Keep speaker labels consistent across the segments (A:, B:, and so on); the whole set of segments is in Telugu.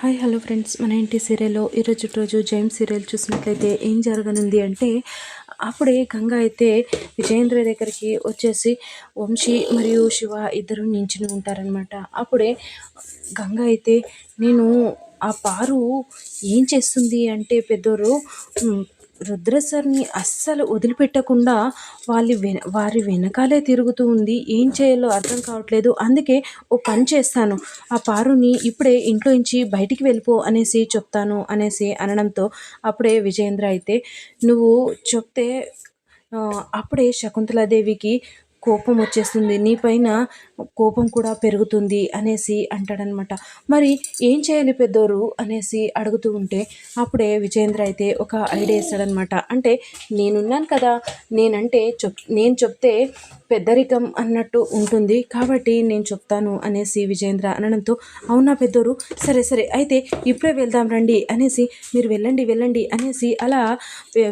A: Hi hello friends. మన ఇంటి సీరియల్లో? ఈరోజు రోజు జైమ్ సీరియల్ చూసినట్లయితే ఏం జరగనుంది అంటే అప్పుడే గంగ అయితే విజయేంద్ర దగ్గరికి వచ్చేసి వంశీ మరియు శివ ఇద్దరు నించుని ఉంటారనమాట అప్పుడే గంగ అయితే నేను ఆ పారు ఏం చేస్తుంది? అంటే పెద్దోరు రుద్ర సార్ని అస్సలు వదిలిపెట్టకుండా వాళ్ళ వెన వారి వెనకాలే తిరుగుతూ ఉంది. ఏం చేయాలో అర్థం కావట్లేదు. అందుకే ఓ పని చేస్తాను. ఆ పారుని ఇప్పుడే ఇంట్లో నుంచి బయటికి వెళ్ళిపో అనేసి చెప్తాను అనేసి అనడంతో అప్పుడే విజయేంద్ర అయితే నువ్వు చెప్తే అప్పుడే శకుంతలాదేవికి కోపం వచ్చేస్తుంది నీ పైన కోపం కూడా పెరుగుతుంది అనేసి అంటాడనమాట. మరి ఏం చేయాలి పెద్దోరు అనేసి అడుగుతూ ఉంటే అప్పుడే విజయేంద్ర అయితే ఒక ఐడియా ఇస్తాడనమాట. అంటే నేనున్నాను కదా నేనంటే చెప్ నేను చెప్తే పెద్దరికం అన్నట్టు ఉంటుంది కాబట్టి నేను చెప్తాను అనేసి విజయేంద్ర అనడంతో అవునా పెద్దోరు? సరే సరే అయితే ఇప్పుడే వెళ్దాం రండి అనేసి మీరు వెళ్ళండి వెళ్ళండి అనేసి అలా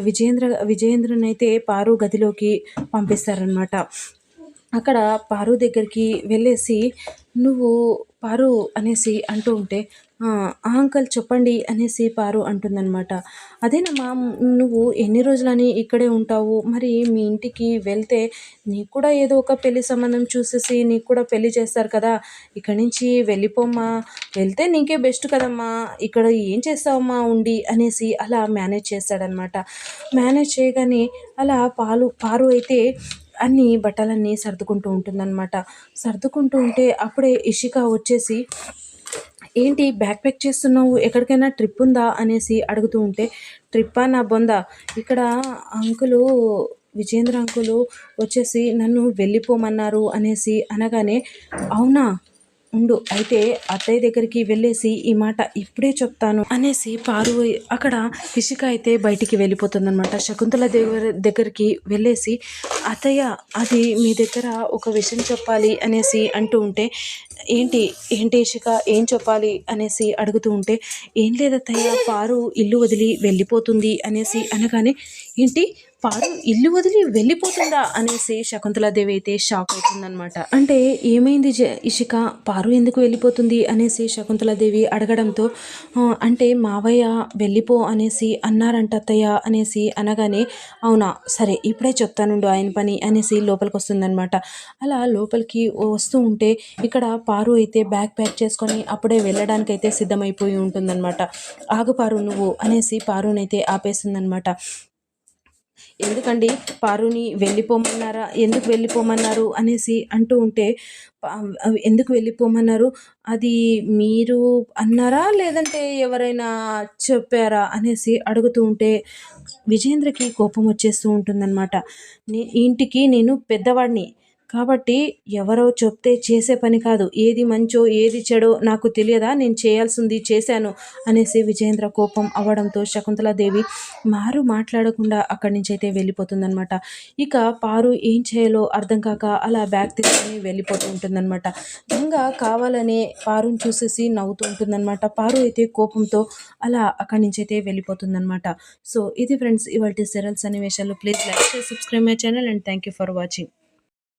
A: విజయేంద్ర విజేంద్రనైతే పారు గదిలోకి పంపిస్తారనమాట. అక్కడ పారు దగ్గరికి వెళ్ళేసి నువ్వు పారు అనేసి అంటూ ఉంటే "ఆ, అంకల్ చెప్పండి అనేసి పారు అంటుందన్నమాట. అదేనమ్మా నువ్వు ఎన్ని రోజులని ఇక్కడే ఉంటావు? మరి మీ ఇంటికి వెళ్తే నీకు కూడా ఏదో ఒక పెళ్ళి సంబంధం చూసేసి నీకు కూడా పెళ్ళి చేస్తారు కదా? ఇక్కడి నుంచి వెళ్ళిపోమ్మా. వెళ్తే నీకే బెస్ట్ కదమ్మా. ఇక్కడ ఏం చేస్తావమ్మా ఉండి అనేసి అలా మేనేజ్ చేస్తాడనమాట మేనేజ్ చేయగానే అలా పాలు పారు అయితే అన్ని బట్టలన్నీ సర్దుకుంటూ ఉంటుందన్నమాట. సర్దుకుంటూ ఉంటే అప్పుడే ఇషిక వచ్చేసి ఏంటి బ్యాక్ ప్యాక్ చేస్తున్నావు? ఎక్కడికైనా ట్రిప్ ఉందా? అనేసి అడుగుతూ ఉంటే ట్రిప్పా నా బొందా? ఇక్కడ అంకులు విజేంద్ర అంకులు వచ్చేసి నన్ను వెళ్ళిపోమన్నారు అనేసి అనగానే అవునా? ఉండు అయితే అత్తయ్య దగ్గరికి వెళ్ళేసి ఈ మాట ఇప్పుడే చెప్తాను అనేసి పారు అక్కడ ఇషిక అయితే బయటికి వెళ్ళిపోతుందనమాట శకుంతల దగ్గర దగ్గరికి వెళ్ళేసి అత్తయ్య అది మీ దగ్గర ఒక విషయం చెప్పాలి అనేసి అంటూ ఉంటే ఏంటి ఏంటి ఇషిక ఏం చెప్పాలి? అనేసి అడుగుతూ ఉంటే ఏం లేదత్తయ్య పారు ఇల్లు వదిలి వెళ్ళిపోతుంది అనేసి అనగానే ఏంటి పారు ఇల్లు వదిలి వెళ్ళిపోతుందా అనేసి శకుంతలాదేవి అయితే షాక్ అవుతుందనమాట అంటే ఏమైంది జ ఇషిక? పారు ఎందుకు వెళ్ళిపోతుంది అనేసి శకుంతలాదేవి అడగడంతో అంటే మావయ్య వెళ్ళిపో అనేసి అన్నారంట అత్తయ్య అనేసి అనగానే అవునా సరే ఇప్పుడే చెప్తానుండు ఆయన పని అనేసి లోపలికి వస్తుందనమాట అలా లోపలికి వస్తూ ఉంటే ఇక్కడ పారు అయితే బ్యాగ్ ప్యాక్ చేసుకొని అప్పుడే వెళ్ళడానికి అయితే సిద్ధమైపోయి ఉంటుందన్నమాట. ఆగు పారు నువ్వు అనేసి పారునైతే ఆపేస్తుందనమాట ఎందుకండి? పారుని వెళ్ళిపోమన్నారా? ఎందుకు వెళ్ళిపోమన్నారు? అనేసి అంటూ ఉంటే ఎందుకు వెళ్ళిపోమన్నారు? అది మీరు అన్నారా? లేదంటే ఎవరైనా చెప్పారా? అనేసి అడుగుతూ ఉంటే విజేంద్రకి కోపం వచ్చేస్తూ ఉంటుందన్నమాట. నే ఇంటికి నేను పెద్దవాడిని. కాబట్టి ఎవరో చెప్తే చేసే పని కాదు. ఏది మంచో ఏది చెడో నాకు తెలియదా? నేను చేయాల్సింది చేశాను అనేసి విజయేంద్ర కోపం అవ్వడంతో శకుంతలాదేవి మారు మాట్లాడకుండా అక్కడి నుంచి అయితే వెళ్ళిపోతుందనమాట ఇక పారు ఏం చేయాలో అర్థం కాక అలా బ్యాగ్ తీసుకొని వెళ్ళిపోతూ ఉంటుందన్నమాట. గంగ కావాలనే పారుని చూసేసి నవ్వుతూ ఉంటుందన్నమాట. పారు అయితే కోపంతో అలా అక్కడి నుంచి అయితే వెళ్ళిపోతుందన్నమాట. సో ఇది ఫ్రెండ్స్ ఇవాళ సీరియల్స్ సన్నివేశాలు. Please like share subscribe my channel and thank you for watching.